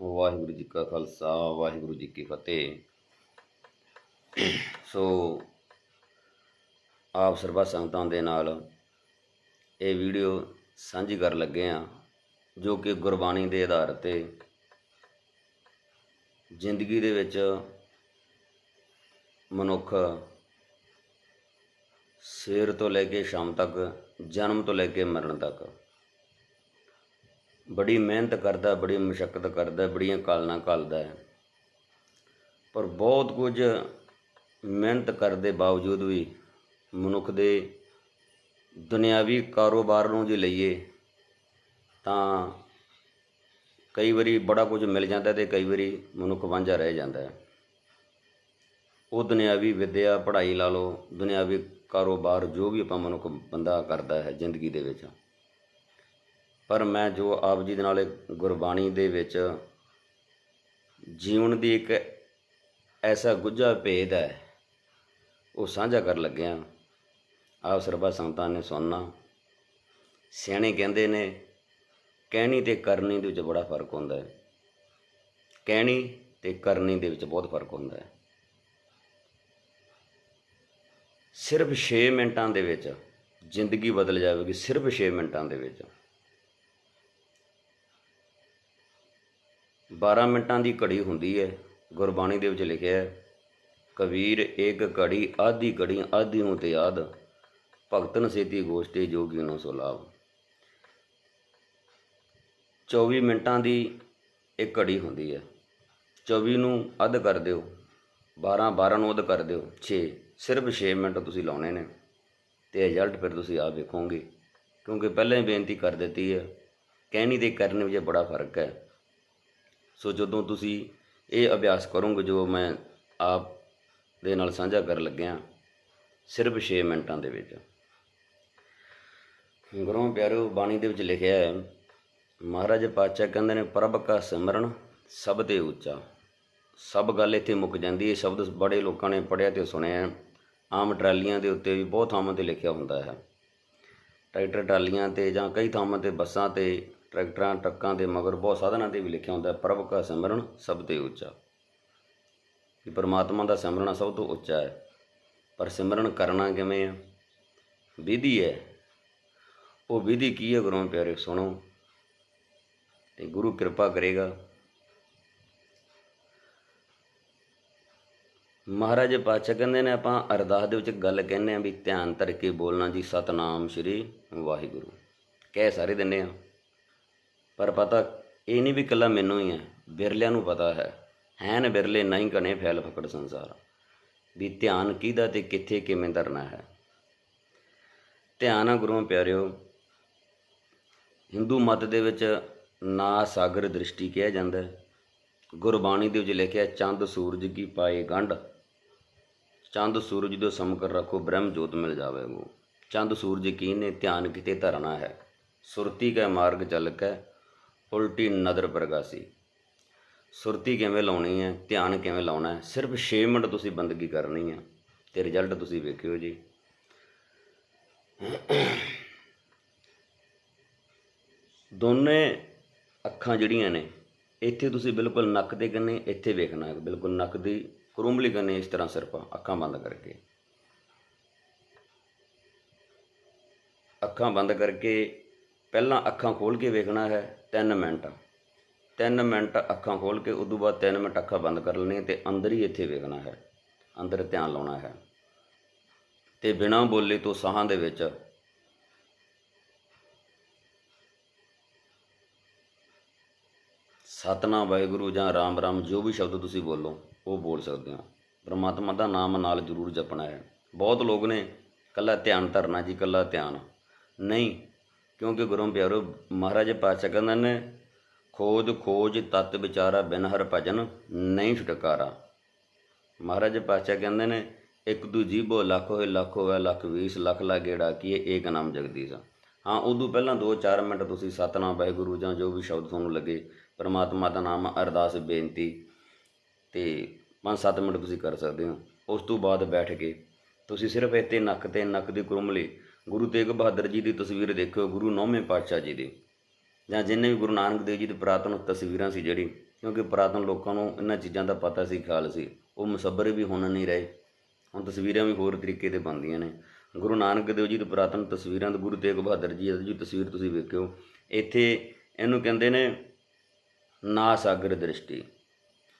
ਵਾਹਿਗੁਰੂ ਜੀ ਕਾ ਖਾਲਸਾ, ਵਾਹਿਗੁਰੂ ਜੀ ਕੀ ਫਤਿਹ। ਸੋ ਆਪ ਸਰਬੱਤ ਸੰਗਤਾਂ ਦੇ ਨਾਲ ਇਹ ਵੀਡੀਓ ਸਾਂਝੀ ਕਰਨ ਲੱਗੇ ਆ ਜੋ ਕਿ ਗੁਰਬਾਣੀ ਦੇ ਆਧਾਰ ਤੇ ਜ਼ਿੰਦਗੀ ਦੇ ਵਿੱਚ ਮਨੁੱਖ ਸਵੇਰ ਤੋਂ ਲੈ ਕੇ ਸ਼ਾਮ ਤੱਕ, ਜਨਮ ਤੋਂ ਲੈ ਕੇ ਮਰਨ ਤੱਕ ਬੜੀ ਮਿਹਨਤ ਕਰਦਾ, ਬੜੀ ਮੁਸ਼ਕਲ ਕਰਦਾ, ਬੜੀਆਂ ਕਾਲਨਾ ਘੱਲਦਾ ਹੈ। ਪਰ ਬਹੁਤ ਕੁਝ ਮਿਹਨਤ ਕਰਨ ਦੇ ਬਾਵਜੂਦ ਵੀ ਮਨੁੱਖ ਦੇ ਦੁਨਿਆਵੀ ਕਾਰੋਬਾਰ ਨੂੰ ਜੇ ਲਈਏ ਤਾਂ ਕਈ ਵਾਰੀ ਬੜਾ ਕੁਝ ਮਿਲ ਜਾਂਦਾ ਤੇ ਕਈ ਵਾਰੀ ਮਨੁੱਖ ਵਾਂਝਾ ਰਹਿ ਜਾਂਦਾ ਹੈ। ਉਹ ਦੁਨਿਆਵੀ ਵਿੱਦਿਆ, ਪੜ੍ਹਾਈ ਲਾ ਲਓ, ਦੁਨਿਆਵੀ ਕਾਰੋਬਾਰ ਜੋ ਵੀ ਆਪਾਂ ਮਨੁੱਖ ਬੰਦਾ ਕਰਦਾ ਹੈ ਜ਼ਿੰਦਗੀ ਦੇ ਵਿੱਚ। ਪਰ ਮੈਂ ਜੋ ਆਪ ਜੀ ਦੇ ਨਾਲ ਗੁਰਬਾਣੀ ਦੇ ਵਿੱਚ ਜੀਵਨ ਦੀ ਇੱਕ ਐਸਾ ਗੁੱਝਾ ਭੇਦ ਹੈ, ਉਹ ਸਾਂਝਾ ਕਰਨ ਲੱਗਿਆ। ਆਪ ਸਰਬਾ ਸੰਤਾਂ ਨੇ ਸੁਣਨਾ। ਸਿਆਣੇ ਕਹਿੰਦੇ ਨੇ, ਕਹਿਣੀ ਤੇ ਕਰਨੀ ਦੇ ਵਿੱਚ ਬੜਾ ਫ਼ਰਕ ਹੁੰਦਾ ਹੈ। ਕਹਿਣੀ ਤੇ ਕਰਨੀ ਦੇ ਵਿੱਚ ਬਹੁਤ ਫ਼ਰਕ ਹੁੰਦਾ ਹੈ। ਸਿਰਫ 6 ਮਿੰਟਾਂ ਦੇ ਵਿੱਚ ਜ਼ਿੰਦਗੀ ਬਦਲ ਜਾਵੇਗੀ, ਸਿਰਫ 6 ਮਿੰਟਾਂ ਦੇ ਵਿੱਚ। 12 ਮਿੰਟਾਂ ਦੀ ਘੜੀ ਹੁੰਦੀ ਹੈ, ਗੁਰਬਾਣੀ ਦੇ ਵਿੱਚ ਲਿਖਿਆ ਹੈ, ਕਬੀਰ ਇੱਕ ਘੜੀ ਆਧੀ ਘੜੀ ਆਧੀ ਨੂੰ ਤੇ ਯਾਦ ਭਗਤਨ ਸੇਤੀ ਗੋਸ਼ਟੀ ਜੋਗੀ ਨੂੰ ਸੋ ਲਾਭ। 24 ਮਿੰਟਾਂ ਦੀ ਇੱਕ ਘੜੀ ਹੁੰਦੀ ਹੈ 24 ਨੂੰ ਅੱਧ ਕਰ ਦਿਓ 12 12 ਨੂੰ ਅੱਧ ਕਰ ਦਿਓ 6 ਸਿਰਫ 6 ਮਿੰਟ ਤੁਸੀਂ ਲਾਉਣੇ ਨੇ, ਤੇ ਰਿਜ਼ਲਟ ਫਿਰ ਤੁਸੀਂ ਆਪ ਵੇਖੋਗੇ, ਕਿਉਂਕਿ ਪਹਿਲਾਂ ਹੀ ਬੇਨਤੀ ਕਰ ਦਿੱਤੀ ਹੈ, ਕਹਿਣੀ ਤੇ ਕਰਨ ਵਿੱਚ ਬੜਾ ਫ਼ਰਕ ਹੈ। ਸੋ ਜਦੋਂ ਤੁਸੀਂ ਇਹ ਅਭਿਆਸ ਕਰੋਗੇ ਜੋ ਮੈਂ ਆਪ ਦੇ ਨਾਲ ਸਾਂਝਾ ਕਰਨ ਲੱਗਿਆ, ਸਿਰਫ 6 ਮਿੰਟਾਂ ਦੇ ਵਿੱਚ। ਗੁਰੂ ਪਿਆਰਿਓ ਬਾਣੀ ਦੇ ਵਿੱਚ ਲਿਖਿਆ ਹੈ, ਮਹਾਰਾਜ ਪਾਤਸ਼ਾਹ ਕਹਿੰਦੇ ਨੇ, ਪ੍ਰਭ ਕਾ ਸਿਮਰਨ ਸਭ ਤੇ ਉੱਚਾ। ਸਭ ਗੱਲ ਇੱਥੇ ਮੁੱਕ ਜਾਂਦੀ ਹੈ ਸ਼ਬਦ ਬੜੇ ਲੋਕਾਂ ਨੇ ਪੜ੍ਹਿਆ ਤੇ ਸੁਣਿਆ ਆਮ ਟਰਾਲੀਆਂ ਦੇ ਉੱਤੇ ਵੀ ਬਹੁਤ ਥਾਵਾਂ ਤੇ ਲਿਖਿਆ ਹੁੰਦਾ ਹੈ। ਟਰੈਕਟਰ, ਟਰਾਲੀਆਂ ਤੇ ਜਾਂ ਕਈ ਥਾਵਾਂ ਤੇ ਬੱਸਾਂ ਤੇ ਟਰੈਕਟਰਾਂ, ਟਰੱਕਾਂ ਦੇ ਮਗਰ ਬਹੁਤ ਸਾਧਨਾਂ ਤੇ ਵੀ ਲਿਖਿਆ ਹੁੰਦਾ ਪ੍ਰਭ ਕਾ ਸਿਮਰਨ ਸਭ ਤੇ ਉੱਚਾ। ਕਿ ਪਰਮਾਤਮਾ ਦਾ ਸਿਮਰਨ ਸਭ ਤੋਂ ਉੱਚਾ ਹੈ। ਪਰ ਸਿਮਰਨ ਕਰਨਾ ਕਿਵੇਂ ਆ? ਵਿਧੀ ਹੈ। ਉਹ ਵਿਧੀ ਕੀ ਹੈ ਗੁਰੂ ਪਿਆਰੇ, ਸੁਣੋ। ਤੇ ਗੁਰੂ ਕਿਰਪਾ ਕਰੇਗਾ। ਮਹਾਰਾਜ ਪਾਤਸ਼ਾਹ ਕਹਿੰਦੇ ਨੇ, ਆਪਾਂ ਅਰਦਾਸ ਦੇ ਵਿੱਚ ਗੱਲ ਕਹਿੰਦੇ ਆ ਵੀ ਧਿਆਨ ਧਰ ਕੇ ਬੋਲਣਾ ਜੀ, ਸਤਨਾਮ ਸ੍ਰੀ ਵਾਹਿਗੁਰੂ। ਕਹਿ ਸਾਰੇ ਦਿੰਦੇ ਆ ਪਰ ਪਤਾ, ਇਹ ਨਹੀਂ ਵੀ ਇਕੱਲਾ ਮੈਨੂੰ ਹੀ ਹੈ, ਬਿਰਲਿਆਂ ਨੂੰ ਪਤਾ ਹੈ। ਹੈਨ ਬਿਰਲੇ ਨਹੀਂ ਕਣੇ ਫੈਲ ਫਕੜ ਸੰਸਾਰ। ਵੀ ਧਿਆਨ ਕਿਹਦਾ ਤੇ ਕਿੱਥੇ ਕਿਵੇਂ ਧਰਨਾ ਹੈ। ਧਿਆਨ ਆ ਗੁਰੂਆਂ ਪਿਆਰਿਓ, ਹਿੰਦੂ ਮਤ ਦੇ ਵਿੱਚ ਨਾ ਸਾਗਰ ਦ੍ਰਿਸ਼ਟੀ ਕਿਹਾ ਜਾਂਦਾ ਹੈ। ਗੁਰਬਾਣੀ ਦੇ ਵਿੱਚ ਲਿਖਿਆ, ਚੰਦ ਸੂਰਜ ਕੀ ਪਾਏ ਗੰਢ। ਚੰਦ ਸੂਰਜ ਦੇ ਸਮਕਰ ਰੱਖੋ, ਬ੍ਰਹਮ ਜੋਤ ਮਿਲ ਜਾਵੇਗੋ ਚੰਦ ਸੂਰਜ ਕੀ ਨੇ, ਧਿਆਨ ਕਿਤੇ ਧਰਨਾ ਹੈ। ਸੁਰਤੀ ਕੈ ਮਾਰਗ ਚੱਲ ਕੇ ਉਲਟੀ ਨਦਰ ਪ੍ਰਗਾਸੀ ਸੁਰਤੀ ਕਿਵੇਂ ਲਾਉਣੀ ਹੈ, ਧਿਆਨ ਕਿਵੇਂ ਲਾਉਣਾ ਹੈ, ਸਿਰਫ 6 ਮਿੰਟ ਤੁਸੀਂ ਬੰਦਗੀ ਕਰਨੀ ਹੈ ਤੇ ਰਿਜ਼ਲਟ ਤੁਸੀਂ ਵੇਖਿਓ ਜੀ। ਦੋਨੇ ਅੱਖਾਂ ਜਿਹੜੀਆਂ ਨੇ, ਇੱਥੇ ਤੁਸੀਂ ਬਿਲਕੁਲ ਨੱਕ ਦੇ ਕੰਨੇ, ਇੱਥੇ ਵੇਖਣਾ ਹੈ, ਬਿਲਕੁਲ ਨੱਕ ਦੀ ਕਰੂੰਬਲੀ ਕੰਨੇ ਇਸ ਤਰ੍ਹਾਂ ਸਿਰਫ ਅੱਖਾਂ ਬੰਦ ਕਰਕੇ। ਅੱਖਾਂ ਬੰਦ ਕਰਕੇ ਪਹਿਲਾਂ ਅੱਖਾਂ ਖੋਲ ਕੇ ਵੇਖਣਾ ਹੈ 3 ਮਿੰਟ। 3 ਮਿੰਟ ਅੱਖਾਂ ਖੋਲ ਕੇ, ਉਦੋਂ ਬਾਅਦ 3 ਮਿੰਟ ਅੱਖਾਂ ਬੰਦ ਕਰ ਲੈਣੀਆਂ ਤੇ ਅੰਦਰ ਹੀ ਇੱਥੇ ਵੇਖਣਾ ਹੈ। ਅੰਦਰ ਧਿਆਨ ਲਾਉਣਾ ਹੈ। ਤੇ ਬਿਨਾਂ ਬੋਲੇ ਤੋਂ ਸਾਹਾਂ ਦੇ ਵਿੱਚ ਸਤਨਾਮ ਵਾਹਿਗੁਰੂ ਜਾਂ ਰਾਮ ਰਾਮ, ਜੋ ਵੀ ਸ਼ਬਦ ਤੁਸੀਂ ਬੋਲੋ, ਉਹ ਬੋਲ ਸਕਦੇ ਹੋ। ਪਰਮਾਤਮਾ ਦਾ ਨਾਮ ਨਾਲ ਜ਼ਰੂਰ ਜਪਣਾ ਹੈ। ਬਹੁਤ ਲੋਕ ਨੇ ਕੱਲਾ ਧਿਆਨ ਧਰਨਾ ਜੀ ਕੱਲਾ ਧਿਆਨ। ਨਹੀਂ ਕਿਉਂਕਿ ਗੁਰੂ ਪਿਆਰੋ, ਮਹਾਰਾਜ ਪਾਤਸ਼ਾਹ ਕਹਿੰਦੇ ਨੇ ਖੋਜ ਖੋਜ ਤਤ ਵਿਚਾਰਾ ਬਿਨ ਹਰ ਭਜਨ ਨਹੀਂ ਛੁਟਕਾਰਾ। ਮਹਾਰਾਜ ਪਾਤਸ਼ਾਹ ਕਹਿੰਦੇ ਨੇ, ਇੱਕ ਦੂਜੀ ਬੋ ਲੱਖ ਹੋਏ ਲੱਖ ਹੋਵੇ ਲੱਖ 20 ਲੱਖ ਲਾ ਗੇੜਾ ਕੀਏ ਏਕ ਨਾਮ ਜਗਦੀਸ਼ ਹਾਂ, ਉਦੋਂ ਪਹਿਲਾਂ 2-4 ਮਿੰਟ ਤੁਸੀਂ ਸਤਨਾਮ ਵਾਹਿਗੁਰੂ ਜਾਂ ਜੋ ਵੀ ਸ਼ਬਦ ਤੁਹਾਨੂੰ ਲੱਗੇ, ਪਰਮਾਤਮਾ ਦਾ ਨਾਮ, ਅਰਦਾਸ, ਬੇਨਤੀ, ਤੇ 5-7 ਮਿੰਟ ਤੁਸੀਂ ਕਰ ਸਕਦੇ ਹੋ। ਉਸ ਤੋਂ ਬਾਅਦ ਬੈਠ ਕੇ, ਤੁਸੀਂ ਸਿਰਫ ਇੱਥੇ ਨੱਕ ਤੇ ਨੱਕ ਦੀ ਕੁਰਮਲੀ ਗੁਰੂ ਤੇਗ ਬਹਾਦਰ ਜੀ ਦੀ ਤਸਵੀਰ ਦੇਖਿਓ, ਗੁਰੂ ਨੌਵੇਂ ਪਾਤਸ਼ਾਹ ਜੀ ਦੀ। ਜਾਂ ਜਿੰਨੇ ਵੀ ਗੁਰੂ ਨਾਨਕ ਦੇਵ ਜੀ ਦੀ ਪੁਰਾਤਨ ਤਸਵੀਰਾਂ ਸੀ ਜਿਹੜੀ, ਕਿਉਂਕਿ ਪੁਰਾਤਨ ਲੋਕਾਂ ਨੂੰ ਇਹਨਾਂ ਚੀਜ਼ਾਂ ਦਾ ਪਤਾ ਸੀ, ਖਿਆਲ ਸੀ। ਉਹ ਮੁਸੱਬਰ ਵੀ ਹੁਣ ਨਹੀਂ ਰਹੇ। ਹੁਣ ਤਸਵੀਰਾਂ ਵੀ ਹੋਰ ਤਰੀਕੇ ਦੇ ਬਣਦੀਆਂ ਨੇ। ਗੁਰੂ ਨਾਨਕ ਦੇਵ ਜੀ ਦੀ ਪੁਰਾਤਨ ਤਸਵੀਰਾਂ ਤੇ ਗੁਰੂ ਤੇਗ ਬਹਾਦਰ ਜੀ ਦੀ ਤਸਵੀਰ ਤੁਸੀਂ ਵੇਖਿਓ। ਇੱਥੇ ਇਹਨੂੰ ਕਹਿੰਦੇ ਨੇ ਨਾ ਸਾਗਰ ਦ੍ਰਿਸ਼ਟੀ।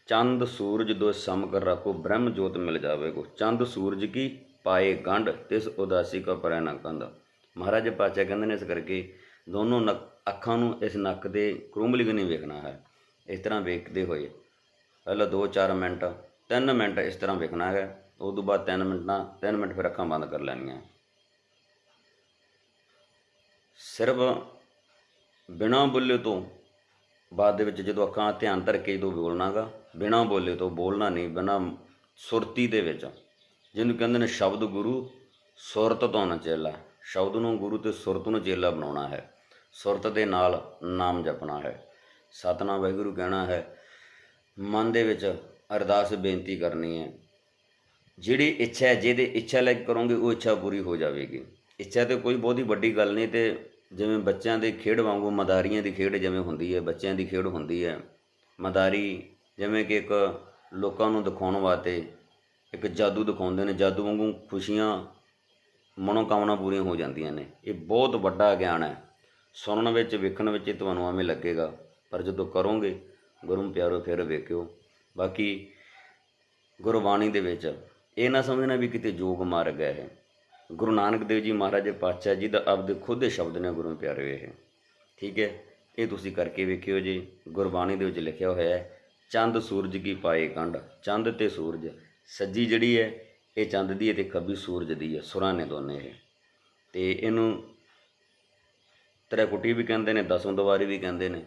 ਚੰਦ ਸੂਰਜ ਦੋ ਸਮ ਕਰ ਰੱਖੋ ਬ੍ਰਹਮ ਜੋਤ ਮਿਲ ਜਾਵੇਗੋ। ਚੰਦ ਸੂਰਜ ਕੀ? ਪਾਏ ਗੰਢ ਤਿਸ ਉਦਾਸੀ ਕਾ ਪਰੈ ਨਾ ਕੰਧ। ਮਹਾਰਾਜ ਪਾਚਾ ਕਹਿੰਦੇ ਨੇ ਇਸ ਕਰਕੇ ਦੋਨੋਂ ਨੱਕ- ਅੱਖਾਂ ਨੂੰ ਇਸ ਨੱਕ ਦੇ ਕਰੂੰਬਲੀ ਨਹੀਂ ਵੇਖਣਾ ਹੈ। ਇਸ ਤਰ੍ਹਾਂ ਵੇਖਦੇ ਹੋਏ ਪਹਿਲਾਂ 2-4 ਮਿੰਟ 3 ਮਿੰਟ ਇਸ ਤਰ੍ਹਾਂ ਵੇਖਣਾ ਹੈ। ਉਸ ਤੋਂ ਬਾਅਦ 3 ਮਿੰਟਾਂ ਨਾ 3 ਮਿੰਟ ਫਿਰ ਅੱਖਾਂ ਬੰਦ ਕਰ ਲੈਣੀਆਂ ਸਿਰਫ ਬਿਨਾਂ ਬੋਲੇ ਤੋਂ ਬਾਅਦ ਦੇ ਵਿੱਚ ਜਦੋਂ ਅੱਖਾਂ ਧਿਆਨ ਧਰ ਕੇ ਜਦੋਂ ਬੋਲਣਾਗਾ, ਬਿਨਾਂ ਬੋਲੇ ਤੋਂ ਬੋਲਣਾ ਨਹੀਂ, ਬਿਨਾਂ ਸੁਰਤੀ ਦੇ ਵਿੱਚ। ਜਿਹਨੂੰ ਕਹਿੰਦੇ ਨੇ ਸ਼ਬਦ ਗੁਰੂ, ਸੁਰਤ ਤੋਂ ਨਾ ਚੇਲਾ। ਸ਼ਬਦ ਨੂੰ ਗੁਰੂ ਤੇ ਸੁਰਤ ਨੂੰ ਚੇਲਾ ਬਣਾਉਣਾ ਹੈ। ਸੁਰਤ ਦੇ ਨਾਲ ਨਾਮ ਜਪਣਾ ਹੈ। ਸਤਨਾਮ ਵਾਹਿਗੁਰੂ ਕਹਿਣਾ ਹੈ, ਮਨ ਦੇ ਵਿੱਚ ਅਰਦਾਸ ਬੇਨਤੀ ਕਰਨੀ ਹੈ। ਜਿਹੜੀ ਇੱਛਾ ਹੈ, ਜਿਹਦੇ ਇੱਛਾ ਲੈ ਕੇ ਕਰੋਗੇ, ਉਹ ਇੱਛਾ ਪੂਰੀ ਹੋ ਜਾਵੇਗੀ। ਇੱਛਾ ਤੇ ਕੋਈ ਬਹੁਤੀ ਵੱਡੀ ਗੱਲ ਨਹੀਂ ਤੇ ਜਿਵੇਂ ਬੱਚਿਆਂ ਦੇ ਖੇਡ ਵਾਂਗੂ, ਮਦਾਰੀਆਂ ਦੀ ਖੇਡ ਜਿਵੇਂ ਹੁੰਦੀ ਹੈ, ਬੱਚਿਆਂ ਦੀ ਖੇਡ ਹੁੰਦੀ ਹੈ। ਮਦਾਰੀ ਜਿਵੇਂ ਕਿ ਇੱਕ ਲੋਕਾਂ ਨੂੰ ਦਿਖਾਉਣ ਵਾਸਤੇ ਇੱਕ ਜਾਦੂ ਦਿਖਾਉਂਦੇ ਨੇ, ਜਾਦੂ ਵਾਂਗੂ ਖੁਸ਼ੀਆਂ, ਮਨੋਕਾਮਨਾ ਪੂਰੀਆਂ ਹੋ ਜਾਂਦੀਆਂ ਨੇ। ਇਹ ਬਹੁਤ ਵੱਡਾ ਗਿਆਨ ਹੈ। ਸੁਣਨ ਵਿੱਚ, ਵੇਖਣ ਵਿੱਚ ਤੁਹਾਨੂੰ ਐਵੇਂ ਲੱਗੇਗਾ, ਪਰ ਜਦੋਂ ਕਰੋਗੇ, ਗੁਰੂ ਪਿਆਰੋ ਫਿਰ ਵੇਖਿਓ। ਬਾਕੀ ਗੁਰਬਾਣੀ ਦੇ ਵਿੱਚ ਇਹ ਨਾ ਸਮਝਣਾ ਵੀ ਕਿਤੇ ਜੋਗ ਮਾਰਗ ਹੈ ਇਹ। ਗੁਰੂ ਨਾਨਕ ਦੇਵ ਜੀ ਮਹਾਰਾਜ ਪਾਤਸ਼ਾਹ ਜੀ ਦਾ ਆਪਦੇ ਖੁਦ ਦੇ ਸ਼ਬਦ ਨੇ ਗੁਰੂ ਪਿਆਰੇ ਇਹ। ਠੀਕ ਹੈ? ਇਹ ਤੁਸੀਂ ਕਰਕੇ ਵੇਖਿਓ ਜੀ। ਗੁਰਬਾਣੀ ਦੇ ਵਿੱਚ ਲਿਖਿਆ ਹੋਇਆ ਹੈ, ਚੰਦ ਸੂਰਜ ਕੀ ਪਾਏ ਕੰਡ, ਚੰਦ ਤੇ ਸੂਰਜ। ਸੱਜੀ ਜਿਹੜੀ ਹੈ, ਇਹ ਚੰਦ ਦੀ ਹੈ ਤੇ ਖੱਬੀ ਸੂਰਜ ਦੀ ਹੈ, ਸੁਰਾਂ ਨੇ ਦੋਨੇ ਇਹ। ਤੇ ਇਹਨੂੰ ਤ੍ਰੈਕੁਟੀ ਵੀ ਕਹਿੰਦੇ ਨੇ ਦਸਵੰ ਦਵਾਰੀ ਵੀ ਕਹਿੰਦੇ ਨੇ।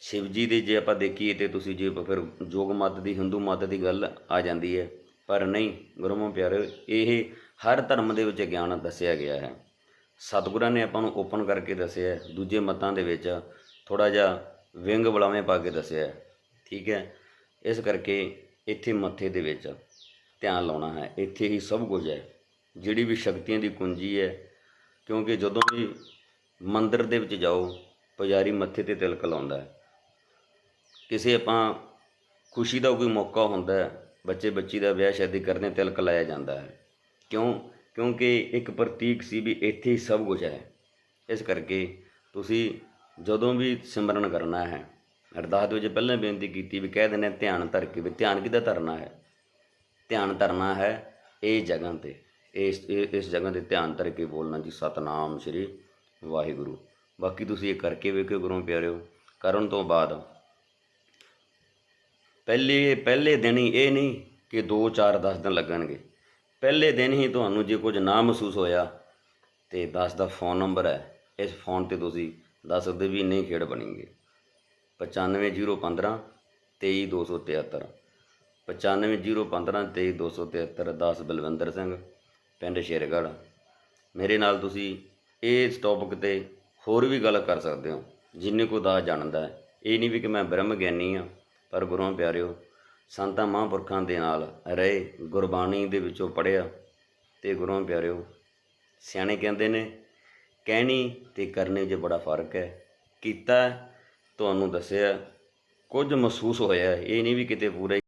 ਸ਼ਿਵ ਜੀ ਦੀ ਜੇ ਆਪਾਂ ਦੇਖੀਏ ਤੇ ਤੁਸੀਂ ਜੇ ਫਿਰ ਜੋਗ ਮਤ ਦੀ, ਹਿੰਦੂ ਮਤ ਦੀ ਗੱਲ ਆ ਜਾਂਦੀ ਹੈ। ਪਰ ਨਹੀਂ ਗੁਰਮੋ ਪਿਆਰੇ ਇਹ ਹਰ ਧਰਮ ਦੇ ਵਿੱਚ ਗਿਆਨ ਦੱਸਿਆ ਗਿਆ ਹੈ। ਸਤਿਗੁਰਾਂ ਨੇ ਆਪਾਂ ਨੂੰ ਓਪਨ ਕਰਕੇ ਦੱਸਿਆ ਦੂਜੇ ਮਤਾਂ ਦੇ ਵਿੱਚ ਥੋੜਾ ਜਿਹਾ ਵਿੰਗ ਬੁਲਾਵੇਂ ਪਾ ਕੇ ਦੱਸਿਆ ਠੀਕ ਹੈ, ਇਸ ਕਰਕੇ ਇੱਥੇ ਮੱਥੇ ਦੇ ਵਿੱਚ ਧਿਆਨ ਲਾਉਣਾ ਹੈ। ਇੱਥੇ ਹੀ ਸਭ ਕੁਝ ਹੈ। ਜਿਹੜੀ ਵੀ ਸ਼ਕਤੀਆਂ ਦੀ ਕੁੰਜੀ ਹੈ, ਕਿਉਂਕਿ ਜਦੋਂ ਵੀ ਮੰਦਿਰ ਦੇ ਵਿੱਚ ਜਾਓ, ਪੁਜਾਰੀ ਮੱਥੇ ਤੇ ਤਿਲਕ ਲਾਉਂਦਾ ਹੈ। ਕਿਸੇ ਆਪਾਂ ਖੁਸ਼ੀ ਦਾ ਕੋਈ ਮੌਕਾ ਹੁੰਦਾ ਹੈ, ਬੱਚੇ ਬੱਚੀ ਦਾ ਵਿਆਹ ਸ਼ਾਦੀ ਕਰਦੇ ਤਿਲਕ ਲਾਇਆ ਜਾਂਦਾ ਹੈ। ਕਿਉਂ? ਕਿਉਂਕਿ ਇੱਕ ਪ੍ਰਤੀਕ ਸੀ ਵੀ ਇੱਥੇ ਹੀ ਸਭ ਕੁਝ ਹੈ। ਇਸ ਕਰਕੇ ਤੁਸੀਂ ਜਦੋਂ ਵੀ ਸਿਮਰਨ ਕਰਨਾ ਹੈ ਅਰਦਾਸ ਦੇ ਵਿੱਚ ਪਹਿਲਾਂ ਬੇਨਤੀ ਕੀਤੀ ਵੀ ਕਹਿ ਦਿੰਦੇ ਹਾਂ ਧਿਆਨ ਧਰ ਕੇ ਵੀ ਧਿਆਨ ਕਿੱਦਾਂ ਧਰਨਾ ਹੈ? ਧਿਆਨ ਧਰਨਾ ਹੈ ਇਹ ਜਗ੍ਹਾ ਤੇ। ਇਸ ਇਹ- ਇਸ ਜਗ੍ਹਾ ਤੇ ਧਿਆਨ ਧਰ ਕੇ ਬੋਲਣਾ ਜੀ, ਸਤਨਾਮ ਸ੍ਰੀ ਵਾਹਿਗੁਰੂ। ਬਾਕੀ ਤੁਸੀਂ ਇਹ ਕਰਕੇ ਵੇਖਿਓ ਗੁਰੂ ਪਿਆਰਿਓ, ਕਰਨ ਤੋਂ ਬਾਅਦ ਪਹਿਲੇ ਪਹਿਲੇ ਦਿਨ ਹੀ ਇਹ ਨਹੀਂ ਕਿ 2 4 10 ਦਿਨ ਲੱਗਣਗੇ। ਪਹਿਲੇ ਦਿਨ ਹੀ ਤੁਹਾਨੂੰ ਜੇ ਕੁਝ ਨਾ ਮਹਿਸੂਸ ਹੋਇਆ ਤੇ 10 ਦਾ ਫੋਨ ਨੰਬਰ ਹੈ। ਇਸ ਫੋਨ ਤੇ ਤੁਸੀਂ ਦੱਸ ਸਕਦੇ ਵੀ ਨਹੀਂ ਖੇਡ ਬਣੀਗੇ 95015 23273 95015 23273 ਦਾਸ ਬਲਵਿੰਦਰ ਸਿੰਘ, ਪਿੰਡ ਸ਼ੇਰਗੜ੍ਹ। ਮੇਰੇ ਨਾਲ ਤੁਸੀਂ ਇਸ ਟੌਪਿਕ ਤੇ ਹੋਰ ਵੀ ਗੱਲ ਕਰ ਸਕਦੇ ਹੋ, ਜਿੰਨੇ ਕੋ ਦਾਸ ਜਾਣਦਾ ਹੈ। ਇਹ ਨਹੀਂ ਵੀ ਕਿ ਮੈਂ ਬ੍ਰਹਮ ਗਿਆਨੀ ਆ ਪਰ ਗੁਰੂਆਂ ਪਿਆਰਿਓ, ਸੰਤਾਂ ਮਹਾਂਪੁਰਖਾਂ ਦੇ ਨਾਲ ਰਹੇ ਗੁਰਬਾਣੀ ਦੇ ਵਿੱਚੋਂ ਪੜਿਆ ਤੇ ਗੁਰੂਆਂ ਪਿਆਰਿਓ, ਸਿਆਣੇ ਕਹਿੰਦੇ ਨੇ, ਕਹਿਣੀ ਤੇ ਕਰਨੇ 'ਚ ਬੜਾ ਫ਼ਰਕ ਹੈ। ਕੀਤਾ ਤੁਹਾਨੂੰ ਦੱਸਿਆ ਕੁਝ ਮਹਿਸੂਸ ਹੋਇਆ ਇਹ ਨਹੀਂ ਵੀ ਕਿਤੇ ਪੂਰਾ ਹੀ